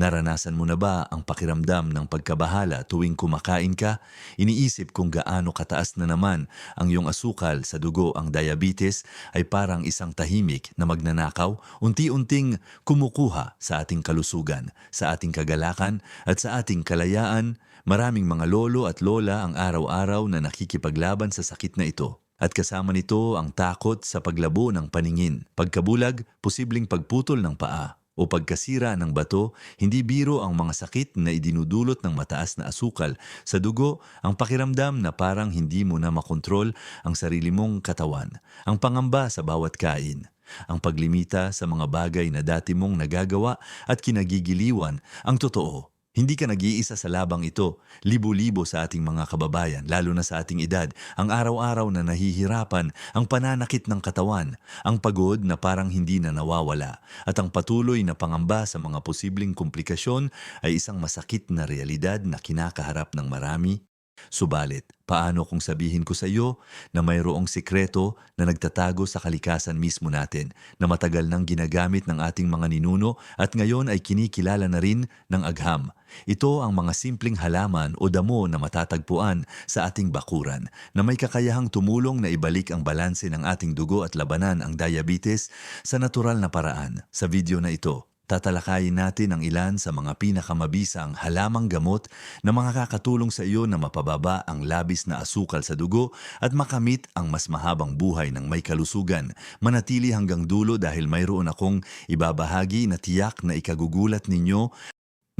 Naranasan mo na ba ang pakiramdam ng pagkabahala tuwing kumakain ka? Iniisip kung gaano kataas na naman ang iyong asukal sa dugo ang diabetes ay parang isang tahimik na magnanakaw, unti-unting kumukuha sa ating kalusugan, sa ating kagalakan at sa ating kalayaan. Maraming mga lolo at lola ang araw-araw na nakikipaglaban sa sakit na ito. At kasama nito ang takot sa paglabo ng paningin, pagkabulag, posibleng pagputol ng paa, o pagkasira ng bato, hindi biro ang mga sakit na idinudulot ng mataas na asukal. Sa dugo, ang pakiramdam na parang hindi mo na makontrol ang sarili mong katawan, ang pangamba sa bawat kain, ang paglimita sa mga bagay na dati mong nagagawa at kinagigiliwan, ang totoo. Hindi ka nag-iisa sa labang ito. Libo-libo sa ating mga kababayan, lalo na sa ating edad, ang araw-araw na nahihirapan, ang pananakit ng katawan, ang pagod na parang hindi na nawawala, at ang patuloy na pangamba sa mga posibleng komplikasyon ay isang masakit na realidad na kinakaharap ng marami. Subalit, paano kung sabihin ko sa iyo na mayroong sikreto na nagtatago sa kalikasan mismo natin na matagal nang ginagamit ng ating mga ninuno at ngayon ay kinikilala na rin ng agham. Ito ang mga simpleng halaman o damo na matatagpuan sa ating bakuran na may kakayahang tumulong na ibalik ang balanse ng ating dugo at labanan ang diabetes sa natural na paraan. Sa video na ito, Tatalakayin natin ang ilan sa mga pinakamabisang halamang gamot na mga kakatulong sa iyo na mapababa ang labis na asukal sa dugo at makamit ang mas mahabang buhay ng may kalusugan. Manatili hanggang dulo dahil mayroon akong ibabahagi na tiyak na ikagugulat ninyo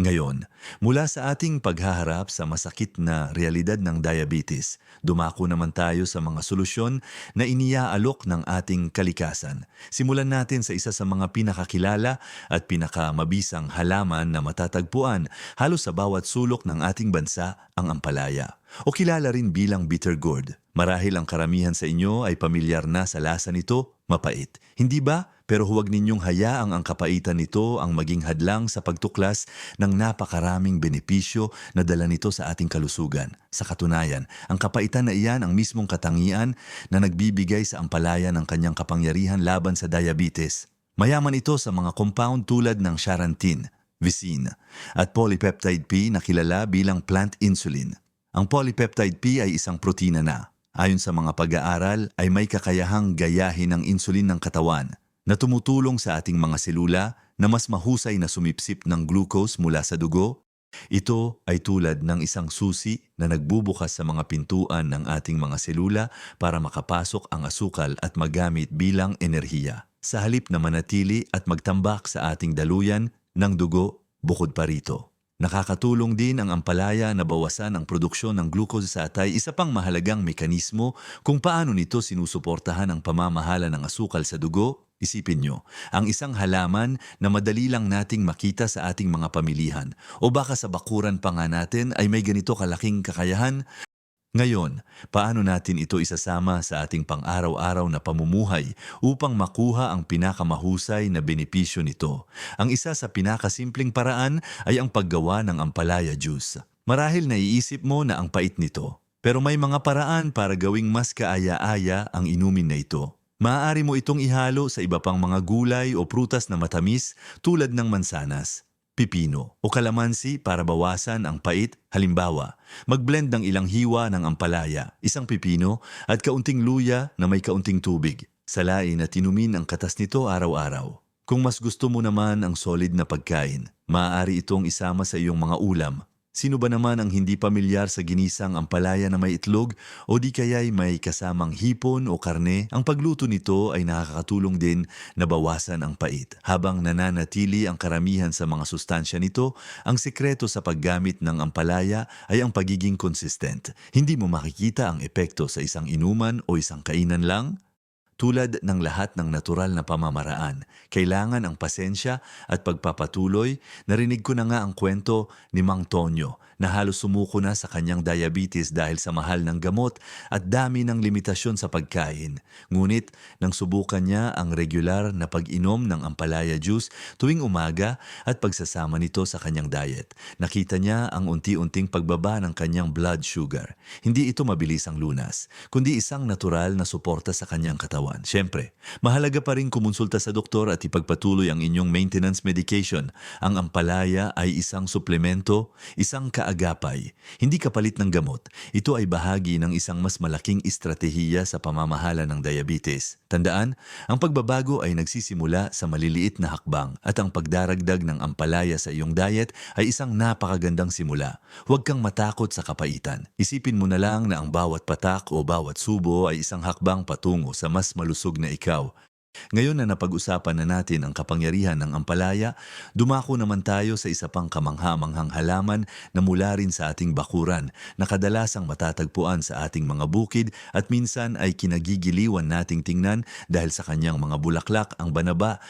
ngayon, mula sa ating paghaharap sa masakit na realidad ng diabetes, dumako naman tayo sa mga solusyon na iniaalok ng ating kalikasan. Simulan natin sa isa sa mga pinakakilala at pinakamabisang halaman na matatagpuan halos sa bawat sulok ng ating bansa, ang ampalaya. O kilala rin bilang bitter gourd. Marahil ang karamihan sa inyo ay pamilyar na sa lasa nito, mapait. Hindi ba? Pero huwag ninyong hayaang ang kapaitan nito ang maging hadlang sa pagtuklas ng napakaraming benepisyo na dala nito sa ating kalusugan. Sa katunayan, ang kapaitan na iyan ang mismong katangian na nagbibigay sa ampalaya ng kanyang kapangyarihan laban sa diabetes. Mayaman ito sa mga compound tulad ng charantin, vicin, at polypeptide P na kilala bilang plant insulin. Ang polypeptide P ay isang protina na, ayon sa mga pag-aaral, ay may kakayahang gayahin ang insulin ng katawan na tumutulong sa ating mga selula na mas mahusay na sumipsip ng glucose mula sa dugo. Ito ay tulad ng isang susi na nagbubukas sa mga pintuan ng ating mga selula para makapasok ang asukal at magamit bilang enerhiya. Sa halip na manatili at magtambak sa ating daluyan ng dugo bukod pa rito. Nakakatulong din ang ampalaya na bawasan ang produksyon ng glucose sa atay, isa pang mahalagang mekanismo kung paano nito sinusuportahan ang pamamahala ng asukal sa dugo. Isipin nyo, ang isang halaman na madali lang nating makita sa ating mga pamilihan o baka sa bakuran pa nga natin ay may ganito kalaking kakayahan ngayon, paano natin ito isasama sa ating pang-araw-araw na pamumuhay upang makuha ang pinakamahusay na benepisyo nito? Ang isa sa pinakasimpleng paraan ay ang paggawa ng ampalaya juice. Marahil naiisip mo na ang pait nito, pero may mga paraan para gawing mas kaaya-aya ang inumin na ito. Maaari mo itong ihalo sa iba pang mga gulay o prutas na matamis tulad ng mansanas pipino o kalamansi para bawasan ang pait. Halimbawa, magblend ng ilang hiwa ng ampalaya, isang pipino at kaunting luya na may kaunting tubig. Salain at inumin ang katas nito araw-araw. Kung mas gusto mo naman ang solid na pagkain, maaari itong isama sa iyong mga ulam Sino ba naman ang hindi pamilyar sa ginisang ampalaya na may itlog o di kaya'y may kasamang hipon o karne? Ang pagluto nito ay nakakatulong din na bawasan ang pait. Habang nananatili ang karamihan sa mga sustansya nito, ang sikreto sa paggamit ng ampalaya ay ang pagiging consistent. Hindi mo makikita ang epekto sa isang inuman o isang kainan lang, tulad ng lahat ng natural na pamamaraan, kailangan ang pasensya at pagpapatuloy. Narinig ko na nga ang kwento ni Mang Tonyo na halos sumuko na sa kanyang diabetes dahil sa mahal ng gamot at dami ng limitasyon sa pagkain. Ngunit nang subukan niya ang regular na pag-inom ng ampalaya juice tuwing umaga at pagsasama nito sa kanyang diet, nakita niya ang unti-unting pagbaba ng kanyang blood sugar. Hindi ito mabilis ang lunas, kundi isang natural na suporta sa kanyang katawan katawan. Siyempre, mahalaga pa rin kumonsulta sa doktor at ipagpatuloy ang inyong maintenance medication. Ang ampalaya ay isang suplemento, isang kaagapay, hindi kapalit ng gamot. Ito ay bahagi ng isang mas malaking estratehiya sa pamamahala ng diabetes. Tandaan, ang pagbabago ay nagsisimula sa maliliit na hakbang at ang pagdaragdag ng ampalaya sa iyong diet ay isang napakagandang simula. Huwag kang matakot sa kapaitan. Isipin mo na lang na ang bawat patak o bawat subo ay isang hakbang patungo sa mas malusog na ikaw. Ngayon na napag-usapan na natin ang kapangyarihan ng ampalaya, dumako naman tayo sa isa pang kamangha-manghang halaman na mula rin sa ating bakuran na kadalasang matatagpuan sa ating mga bukid at minsan ay kinagigiliwan nating tingnan dahil sa kanyang mga bulaklak ang banaba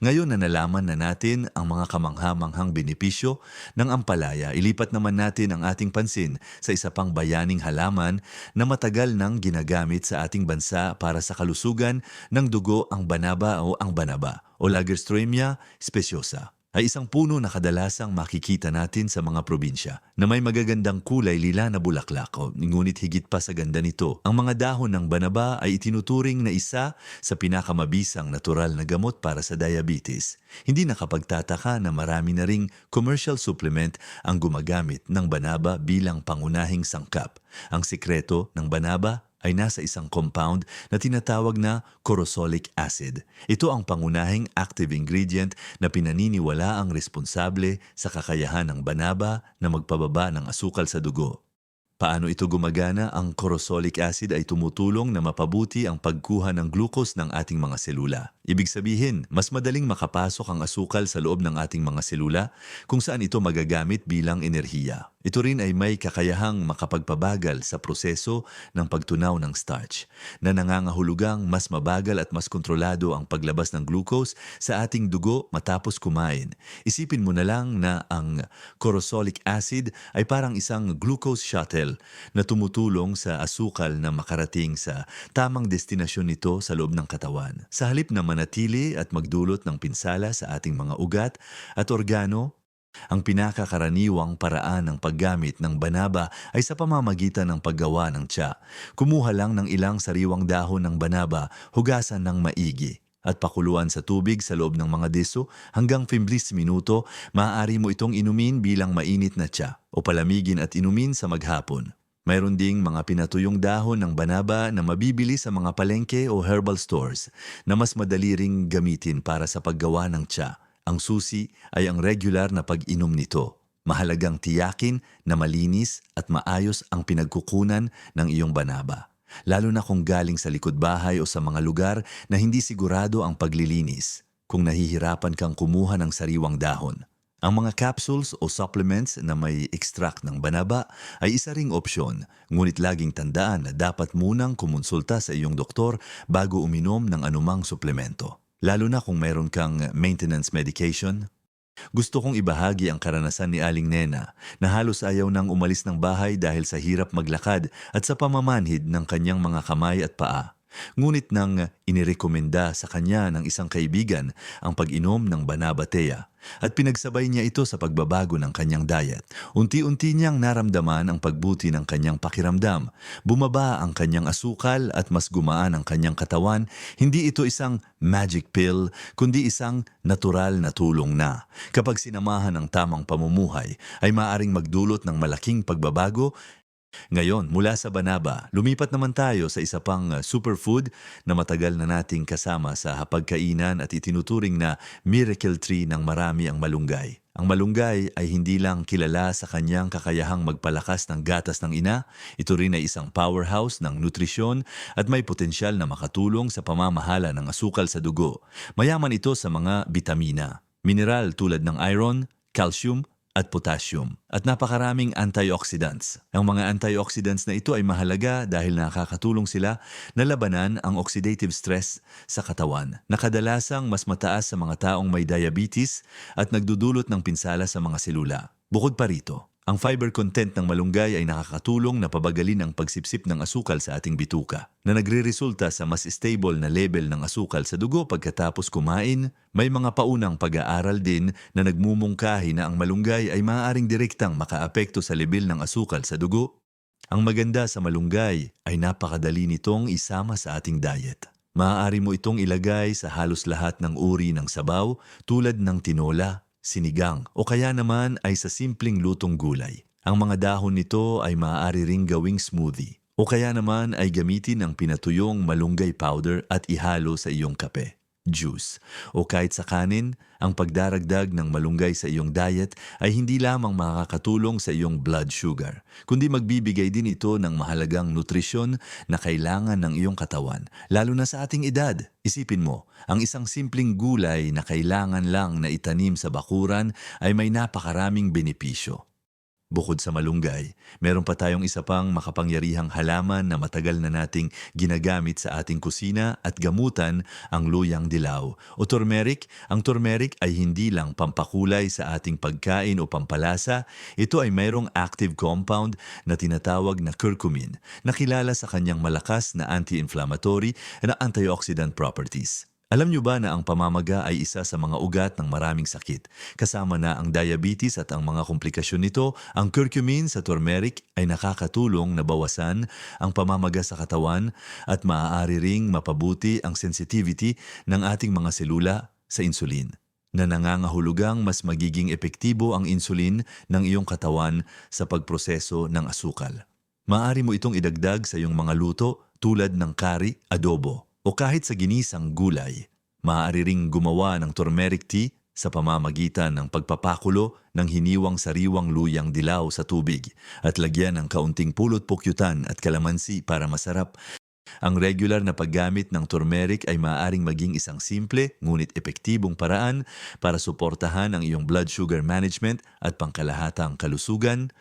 ngayon na nalaman na natin ang mga kamangha-manghang benepisyo ng ampalaya, ilipat naman natin ang ating pansin sa isa pang bayaning halaman na matagal nang ginagamit sa ating bansa para sa kalusugan ng dugo ang banaba o ang banaba o Lagerströmia speciosa ay isang puno na kadalasang makikita natin sa mga probinsya na may magagandang kulay lila na bulaklak ngunit higit pa sa ganda nito. Ang mga dahon ng banaba ay itinuturing na isa sa pinakamabisang natural na gamot para sa diabetes. Hindi nakapagtataka na marami na ring commercial supplement ang gumagamit ng banaba bilang pangunahing sangkap. Ang sikreto ng banaba ay nasa isang compound na tinatawag na corosolic acid. Ito ang pangunahing active ingredient na pinaniniwala ang responsable sa kakayahan ng banaba na magpababa ng asukal sa dugo. Paano ito gumagana? Ang corosolic acid ay tumutulong na mapabuti ang pagkuha ng glucose ng ating mga selula. Ibig sabihin, mas madaling makapasok ang asukal sa loob ng ating mga selula kung saan ito magagamit bilang enerhiya. Ito rin ay may kakayahang makapagpabagal sa proseso ng pagtunaw ng starch na nangangahulugang mas mabagal at mas kontrolado ang paglabas ng glucose sa ating dugo matapos kumain. Isipin mo na lang na ang corosolic acid ay parang isang glucose shuttle na tumutulong sa asukal na makarating sa tamang destinasyon nito sa loob ng katawan. Sa halip na manatili at magdulot ng pinsala sa ating mga ugat at organo, ang pinakakaraniwang paraan ng paggamit ng banaba ay sa pamamagitan ng paggawa ng tsa. Kumuha lang ng ilang sariwang dahon ng banaba, hugasan ng maigi at pakuluan sa tubig sa loob ng mga diso hanggang 15 minuto, maaari mo itong inumin bilang mainit na tsa o palamigin at inumin sa maghapon. Mayroon ding mga pinatuyong dahon ng banaba na mabibili sa mga palengke o herbal stores na mas madali ring gamitin para sa paggawa ng tsa. Ang susi ay ang regular na pag-inom nito. Mahalagang tiyakin na malinis at maayos ang pinagkukunan ng iyong banaba. Lalo na kung galing sa likod bahay o sa mga lugar na hindi sigurado ang paglilinis. Kung nahihirapan kang kumuha ng sariwang dahon. Ang mga capsules o supplements na may extract ng banaba ay isa ring opsyon, ngunit laging tandaan na dapat munang kumonsulta sa iyong doktor bago uminom ng anumang suplemento. Lalo na kung mayroon kang maintenance medication. Gusto kong ibahagi ang karanasan ni Aling Nena na halos ayaw nang umalis ng bahay dahil sa hirap maglakad at sa pamamanhid ng kanyang mga kamay at paa. Ngunit nang inirekomenda sa kanya ng isang kaibigan ang pag-inom ng Banabatea at pinagsabay niya ito sa pagbabago ng kanyang diet, unti-unti niyang naramdaman ang pagbuti ng kanyang pakiramdam. Bumaba ang kanyang asukal at mas gumaan ang kanyang katawan. Hindi ito isang magic pill, kundi isang natural na tulong na. Kapag sinamahan ng tamang pamumuhay, ay maaring magdulot ng malaking pagbabago ngayon, mula sa Banaba, lumipat naman tayo sa isa pang uh, superfood na matagal na nating kasama sa hapagkainan at itinuturing na miracle tree ng marami ang malunggay. Ang malunggay ay hindi lang kilala sa kanyang kakayahang magpalakas ng gatas ng ina, ito rin ay isang powerhouse ng nutrisyon at may potensyal na makatulong sa pamamahala ng asukal sa dugo. Mayaman ito sa mga bitamina, mineral tulad ng iron, calcium, at potassium at napakaraming antioxidants. Ang mga antioxidants na ito ay mahalaga dahil nakakatulong sila na labanan ang oxidative stress sa katawan na kadalasang mas mataas sa mga taong may diabetes at nagdudulot ng pinsala sa mga selula. Bukod pa rito, ang fiber content ng malunggay ay nakakatulong na pabagalin ang pagsipsip ng asukal sa ating bituka, na nagre-resulta sa mas stable na level ng asukal sa dugo pagkatapos kumain. May mga paunang pag-aaral din na nagmumungkahi na ang malunggay ay maaaring direktang makaapekto sa level ng asukal sa dugo. Ang maganda sa malunggay ay napakadali nitong isama sa ating diet. Maaari mo itong ilagay sa halos lahat ng uri ng sabaw tulad ng tinola, sinigang o kaya naman ay sa simpleng lutong gulay. Ang mga dahon nito ay maaari ring gawing smoothie o kaya naman ay gamitin ang pinatuyong malunggay powder at ihalo sa iyong kape, juice o kahit sa kanin, ang pagdaragdag ng malunggay sa iyong diet ay hindi lamang makakatulong sa iyong blood sugar, kundi magbibigay din ito ng mahalagang nutrisyon na kailangan ng iyong katawan, lalo na sa ating edad. Isipin mo, ang isang simpleng gulay na kailangan lang na itanim sa bakuran ay may napakaraming benepisyo. Bukod sa malunggay, meron pa tayong isa pang makapangyarihang halaman na matagal na nating ginagamit sa ating kusina at gamutan ang luyang dilaw o turmeric. Ang turmeric ay hindi lang pampakulay sa ating pagkain o pampalasa, ito ay mayroong active compound na tinatawag na curcumin na kilala sa kanyang malakas na anti-inflammatory na antioxidant properties. Alam niyo ba na ang pamamaga ay isa sa mga ugat ng maraming sakit? Kasama na ang diabetes at ang mga komplikasyon nito, ang curcumin sa turmeric ay nakakatulong na bawasan ang pamamaga sa katawan at maaari ring mapabuti ang sensitivity ng ating mga selula sa insulin na nangangahulugang mas magiging epektibo ang insulin ng iyong katawan sa pagproseso ng asukal. Maaari mo itong idagdag sa iyong mga luto tulad ng kari, adobo, o kahit sa ginisang gulay. Maaari ring gumawa ng turmeric tea sa pamamagitan ng pagpapakulo ng hiniwang sariwang luyang dilaw sa tubig at lagyan ng kaunting pulot pukyutan at kalamansi para masarap. Ang regular na paggamit ng turmeric ay maaaring maging isang simple ngunit epektibong paraan para suportahan ang iyong blood sugar management at pangkalahatang kalusugan,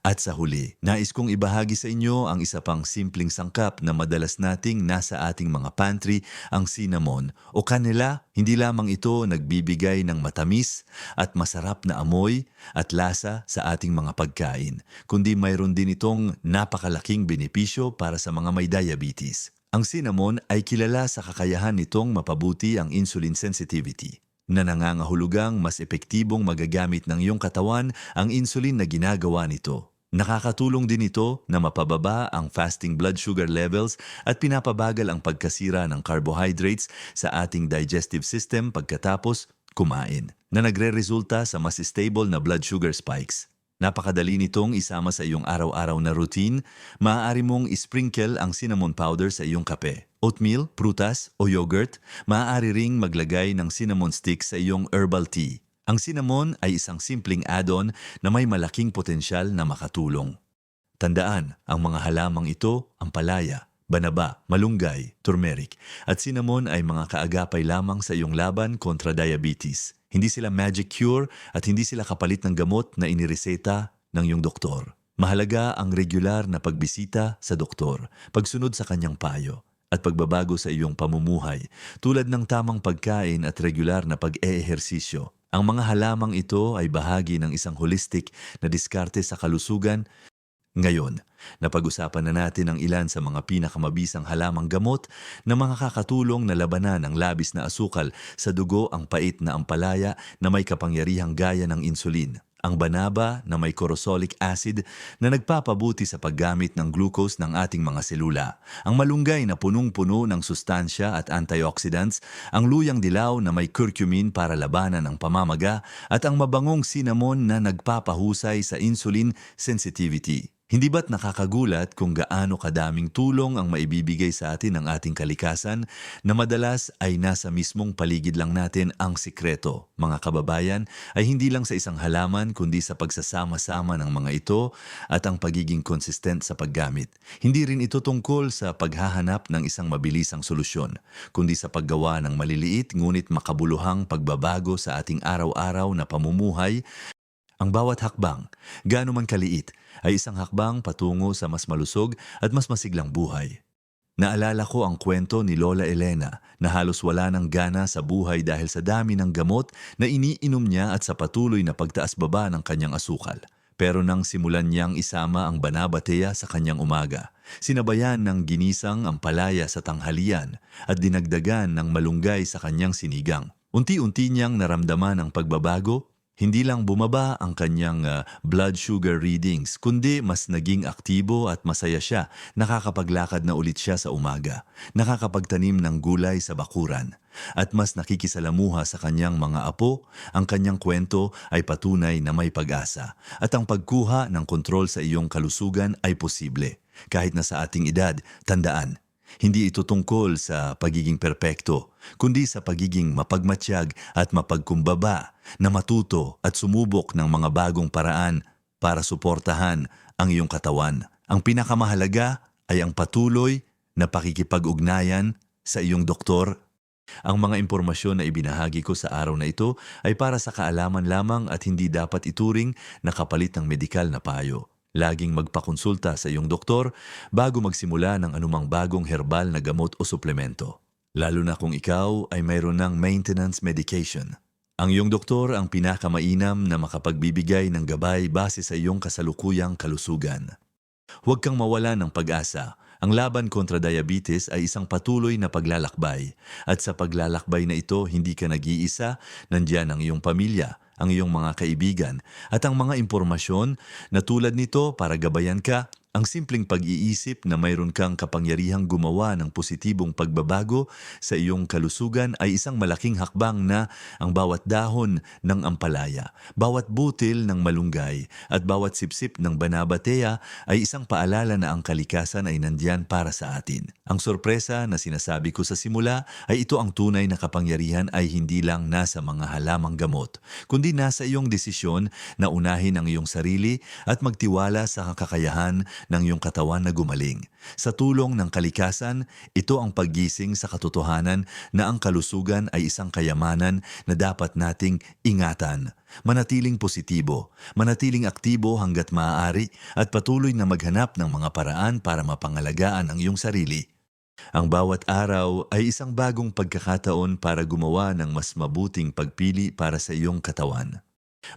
at sa huli, nais kong ibahagi sa inyo ang isa pang simpleng sangkap na madalas nating nasa ating mga pantry, ang cinnamon o kanila. Hindi lamang ito nagbibigay ng matamis at masarap na amoy at lasa sa ating mga pagkain, kundi mayroon din itong napakalaking benepisyo para sa mga may diabetes. Ang cinnamon ay kilala sa kakayahan nitong mapabuti ang insulin sensitivity na nangangahulugang mas epektibong magagamit ng iyong katawan ang insulin na ginagawa nito. Nakakatulong din ito na mapababa ang fasting blood sugar levels at pinapabagal ang pagkasira ng carbohydrates sa ating digestive system pagkatapos kumain, na nagre-resulta sa mas stable na blood sugar spikes. Napakadali nitong isama sa iyong araw-araw na routine. Maaari mong isprinkle ang cinnamon powder sa iyong kape. Oatmeal, prutas o yogurt, maaari ring maglagay ng cinnamon sticks sa iyong herbal tea. Ang cinnamon ay isang simpleng add-on na may malaking potensyal na makatulong. Tandaan, ang mga halamang ito, ang palaya, banaba, malunggay, turmeric at cinnamon ay mga kaagapay lamang sa iyong laban kontra diabetes. Hindi sila magic cure at hindi sila kapalit ng gamot na inireseta ng iyong doktor. Mahalaga ang regular na pagbisita sa doktor, pagsunod sa kanyang payo, at pagbabago sa iyong pamumuhay tulad ng tamang pagkain at regular na pag-eehersisyo. Ang mga halamang ito ay bahagi ng isang holistic na diskarte sa kalusugan. Ngayon, napag-usapan na natin ang ilan sa mga pinakamabisang halamang gamot na mga kakatulong na labanan ang labis na asukal sa dugo ang pait na ampalaya na may kapangyarihang gaya ng insulin ang banaba na may corosolic acid na nagpapabuti sa paggamit ng glucose ng ating mga selula, ang malunggay na punong-puno ng sustansya at antioxidants, ang luyang dilaw na may curcumin para labanan ang pamamaga, at ang mabangong cinnamon na nagpapahusay sa insulin sensitivity. Hindi ba't nakakagulat kung gaano kadaming tulong ang maibibigay sa atin ng ating kalikasan na madalas ay nasa mismong paligid lang natin ang sikreto, mga kababayan, ay hindi lang sa isang halaman kundi sa pagsasama-sama ng mga ito at ang pagiging consistent sa paggamit. Hindi rin ito tungkol sa paghahanap ng isang mabilisang solusyon, kundi sa paggawa ng maliliit ngunit makabuluhang pagbabago sa ating araw-araw na pamumuhay ang bawat hakbang, gaano man kaliit, ay isang hakbang patungo sa mas malusog at mas masiglang buhay. Naalala ko ang kwento ni Lola Elena na halos wala ng gana sa buhay dahil sa dami ng gamot na iniinom niya at sa patuloy na pagtaas-baba ng kanyang asukal. Pero nang simulan niyang isama ang banabatea sa kanyang umaga, sinabayan ng ginisang ang palaya sa tanghalian at dinagdagan ng malunggay sa kanyang sinigang. Unti-unti niyang naramdaman ang pagbabago Hindi lang bumaba ang kanyang ah, blood sugar readings, kundi mas naging aktibo at masaya siya. Nakakapaglakad na ulit siya sa umaga. Nakakapagtanim ng gulay sa bakuran. At mas nakikisalamuha sa kanyang mga apo, ang kanyang kwento ay patunay na may pag-asa. At ang pagkuha ng kontrol sa iyong kalusugan ay posible. Kahit na sa ating edad, tandaan, hindi ito tungkol sa pagiging perpekto, kundi sa pagiging mapagmatsyag at mapagkumbaba na matuto at sumubok ng mga bagong paraan para suportahan ang iyong katawan. Ang pinakamahalaga ay ang patuloy na pakikipag-ugnayan sa iyong doktor. Ang mga impormasyon na ibinahagi ko sa araw na ito ay para sa kaalaman lamang at hindi dapat ituring na kapalit ng medikal na payo. Laging magpakonsulta sa iyong doktor bago magsimula ng anumang bagong herbal na gamot o suplemento. Lalo na kung ikaw ay mayroon ng maintenance medication. Ang iyong doktor ang pinakamainam na makapagbibigay ng gabay base sa iyong kasalukuyang kalusugan. Huwag kang mawala ng pag-asa. Ang laban kontra diabetes ay isang patuloy na paglalakbay. At sa paglalakbay na ito, hindi ka nag-iisa, nandiyan ang iyong pamilya, ang iyong mga kaibigan, at ang mga impormasyon na tulad nito para gabayan ka, ang simpleng pag-iisip na mayroon kang kapangyarihang gumawa ng positibong pagbabago sa iyong kalusugan ay isang malaking hakbang na ang bawat dahon ng ampalaya, bawat butil ng malunggay, at bawat sipsip ng banabatea ay isang paalala na ang kalikasan ay nandyan para sa atin. Ang sorpresa na sinasabi ko sa simula ay ito ang tunay na kapangyarihan ay hindi lang nasa mga halamang gamot, kundi nasa iyong desisyon na unahin ang iyong sarili at magtiwala sa kakayahan ng iyong katawan na gumaling. Sa tulong ng kalikasan, ito ang paggising sa katotohanan na ang kalusugan ay isang kayamanan na dapat nating ingatan. Manatiling positibo, manatiling aktibo hanggat maaari at patuloy na maghanap ng mga paraan para mapangalagaan ang iyong sarili. Ang bawat araw ay isang bagong pagkakataon para gumawa ng mas mabuting pagpili para sa iyong katawan.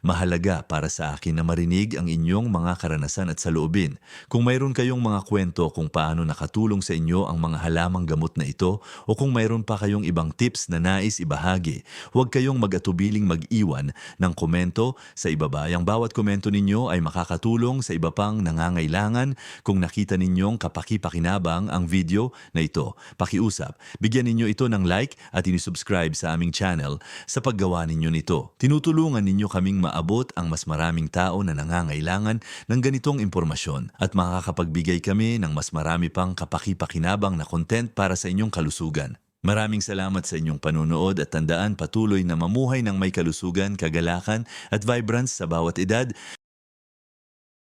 Mahalaga para sa akin na marinig ang inyong mga karanasan at saloobin. Kung mayroon kayong mga kwento kung paano nakatulong sa inyo ang mga halamang gamot na ito o kung mayroon pa kayong ibang tips na nais ibahagi, huwag kayong mag-atubiling mag-iwan ng komento sa ibaba. Ang bawat komento ninyo ay makakatulong sa iba pang nangangailangan kung nakita ninyong kapaki-pakinabang ang video na ito. Pakiusap, bigyan ninyo ito ng like at inisubscribe sa aming channel sa paggawa ninyo nito. Tinutulungan ninyo kaming maabot ang mas maraming tao na nangangailangan ng ganitong impormasyon at makakapagbigay kami ng mas marami pang kapaki-pakinabang na content para sa inyong kalusugan. Maraming salamat sa inyong panunood at tandaan patuloy na mamuhay ng may kalusugan, kagalakan at vibrance sa bawat edad